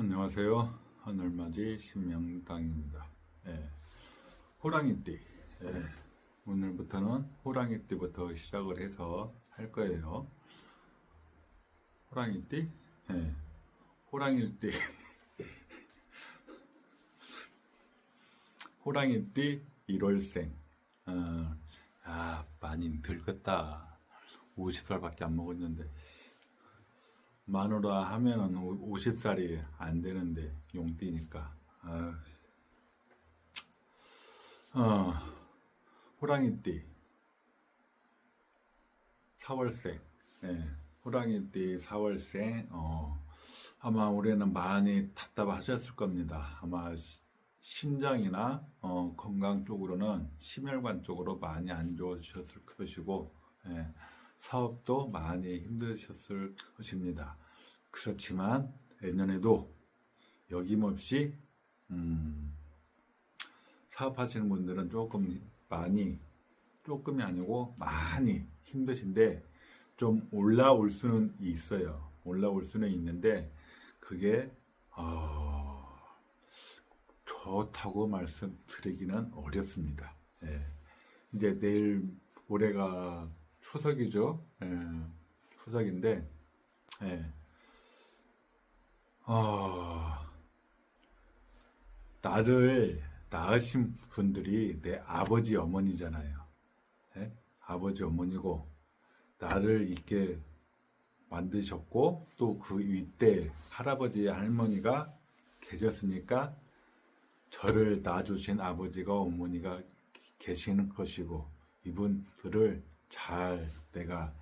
안녕하세요. 하늘맞이 신명당입니다. 예, 호랑이띠. 예, 오늘부터는 호랑이띠부터 시작을 해서 할 거예요. 호랑이띠? 예, 호랑이띠. 호랑이띠 1월생. 어, 아, 많이 늙었다. 50살밖에 안 먹었는데. 마누라 하면은 50살이 안 되는데 용띠니까. 아유. 어, 호랑이띠. 4월생. 예, 호랑이띠 4월생. 어, 아마 올해는 많이 답답하셨을 겁니다. 아마 시- 심장이나 어, 건강 쪽으로는 심혈관 쪽으로 많이 안 좋으셨을 것이고 예, 사업도 많이 힘드셨을 것입니다. 그렇지만 내년에도 여김없이 음, 사업하시는 분들은 조금 많이 조금이 아니고 많이 힘드신데 좀 올라올 수는 있어요. 올라올 수는 있는데 그게 어, 좋다고 말씀드리기는 어렵습니다. 예. 이제 내일 모레가 추석이죠. 예, 추석인데, 예. 어, 나를 낳으신 분들이 내 아버지 어머니잖아요. 예? 아버지 어머니고, 나를 있게 만드셨고, 또 그 윗대 할아버지 할머니가 계셨으니까, 저를 낳아주신 아버지가 어머니가 계시는 것이고, 이분들을 잘 내가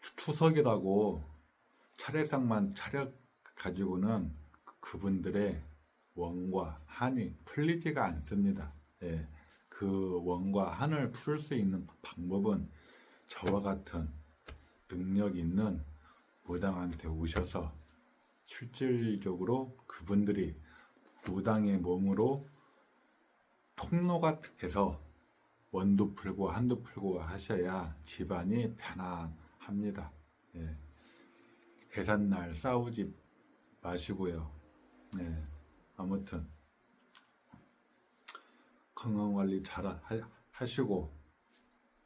추- 추석이라고 차례상만 차려 가지고는 그분들의 원과 한이 풀리지가 않습니다. 예, 그 원과 한을 풀수 있는 방법은 저와 같은 능력 있는 무당한테 오셔서 실질적으로 그분들이 무당의 몸으로 통로가 돼서 원도 풀고 한도 풀고 하셔야 집안이 편안합니다. 예. 해산날 싸우지 마시고요. 예. 아무튼 건강 관리 잘 하- 하시고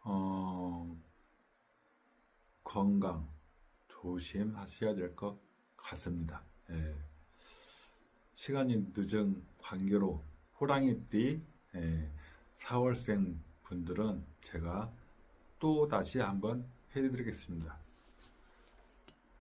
어, 건강 조심하셔야 될 것 같습니다. 예. 시간이 늦은 관계로 호랑이띠 예, 4월생 분들은 제가 또 다시 한번 해드리겠습니다.